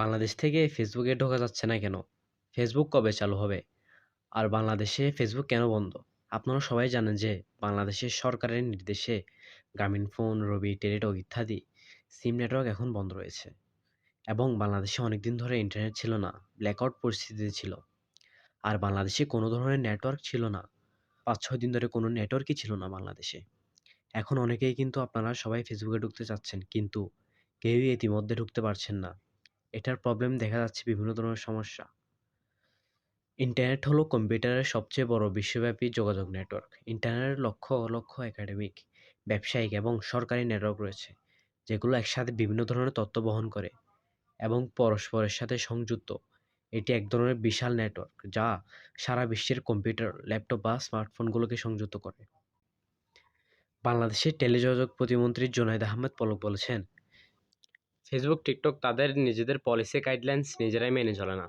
বাংলাদেশ থেকে ফেসবুকে ঢোকা যাচ্ছে না কেন? ফেসবুক কবে চালু হবে? আর বাংলাদেশে ফেসবুক কেন বন্ধ? আপনারা সবাই জানেন যে বাংলাদেশের সরকারের নির্দেশে গ্রামীণ ফোন রবি, টেলিটক ইত্যাদি সিম নেটওয়ার্ক এখন বন্ধ রয়েছে এবং বাংলাদেশে অনেকদিন ধরে ইন্টারনেট ছিল না, ব্ল্যাকআউট পরিস্থিতিতে ছিল। আর বাংলাদেশে কোনো ধরনের নেটওয়ার্ক ছিল না। ৫-৬ দিন ধরে কোনো নেটওয়ার্কই ছিল না বাংলাদেশে। এখন অনেকেই কিন্তু আপনারা সবাই ফেসবুকে ঢুকতে চাচ্ছেন কিন্তু কেউই ইতিমধ্যে ঢুকতে পারছেন না। এটার প্রবলেম দেখা যাচ্ছে বিভিন্ন ধরনের সমস্যা। ইন্টারনেট হলো কম্পিউটারের সবচেয়ে বড় বিশ্বব্যাপী যোগাযোগ নেটওয়ার্ক। ইন্টারনেটের লক্ষ লক্ষ একাডেমিক, ব্যবসায়িক এবং সরকারি নেটওয়ার্ক রয়েছে, যেগুলো একসাথে বিভিন্ন ধরনের তথ্য বহন করে এবং পরস্পরের সাথে সংযুক্ত। এটি এক ধরনের বিশাল নেটওয়ার্ক যা সারা বিশ্বের কম্পিউটার, ল্যাপটপ বা স্মার্টফোনগুলোকে সংযুক্ত করে। বাংলাদেশের টেলিযোগাযোগ প্রতিমন্ত্রী জুনায়েদ আহমেদ পলক বলেছেন, ফেসবুক, টিকটক তাদের নিজেদের পলিসি গাইডলাইন্স নিজেরাই মেনে চলে না।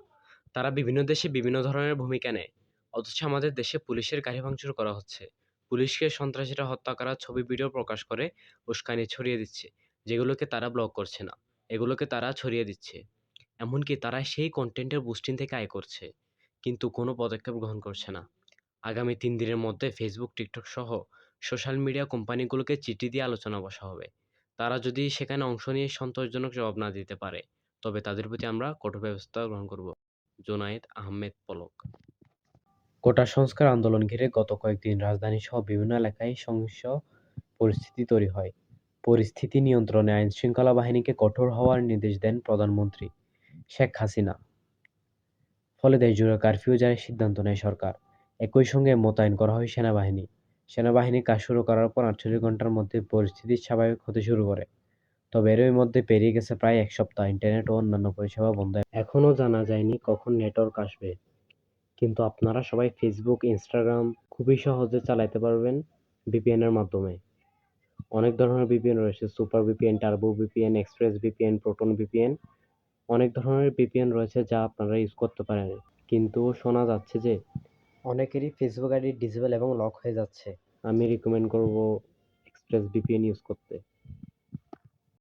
তারা বিভিন্ন দেশে বিভিন্ন ধরনের ভূমিকা নেয়। অথচ আমাদের দেশে পুলিশের গাড়ি ভাঙচুর করা হচ্ছে। পুলিশকে সন্ত্রাসীরা হত্যা করার ছবি ভিডিও প্রকাশ করে উস্কানি ছড়িয়ে দিচ্ছে, যেগুলোকে তারা ব্লক করছে না। এগুলোকে তারা ছড়িয়ে দিচ্ছে। এমনকি তারা সেই কন্টেন্টের বুস্টিং থেকে আয় করছে, কিন্তু কোনো পদক্ষেপ গ্রহণ করছে না। আগামী তিন দিনের মধ্যে ফেসবুক, টিকটক সহ সোশ্যাল মিডিয়া কোম্পানিগুলোকে চিঠি দিয়ে আলোচনা বসা হবে। তারা যদি সেখানে অংশ নিয়ে সন্তোষজনক জবাব না দিতে পারে, তবে তাদের প্রতি আমরা কঠোর ব্যবস্থা গ্রহণ করব। জোনায়েদ আহমেদ পলক কোটা সংস্কার আন্দোলন ঘিরে গত কয়েকদিন রাজধানীসহ বিভিন্ন এলাকায় সহিংস পরিস্থিতি তৈরি হয়। পরিস্থিতি নিয়ন্ত্রণে আইনশৃঙ্খলা বাহিনীকে কঠোর হওয়ার নির্দেশ দেন প্রধানমন্ত্রী শেখ হাসিনা। ফলে দেশজুড়ে কারফিউ জারির সিদ্ধান্ত নেয় সরকার। একই সঙ্গে মোতায়েন করা হয় সেনাবাহিনী। সেনাবাহিনী কাজ শুরু করার পর আটচল্লিশ ঘণ্টার মধ্যে পরিস্থিতি স্বাভাবিক হতে শুরু করে। তবে এরই মধ্যে পেরিয়ে গেছে প্রায় এক সপ্তাহ, ইন্টারনেট ও অন্যান্য পরিষেবা বন্ধ। এখনও জানা যায়নি কখন নেটওয়ার্ক আসবে। কিন্তু আপনারা সবাই ফেসবুক, ইনস্টাগ্রাম খুবই সহজে চালাতে পারবেন ভিপিএনের মাধ্যমে। অনেক ধরনের ভিপিএন রয়েছে Super VPN, Turbo VPN, Express VPN, Proton VPN. অনেক ধরনের ভিপিএন রয়েছে যা আপনারা ইউজ করতে পারেন। কিন্তু শোনা যাচ্ছে যে অনেকেরই ফেসবুক আইডি ডিসেবল এবং লক হয়ে যাচ্ছে। আমি রিকমেন্ড করব এক্সপ্রেস ভিপিএন ইউজ করতে।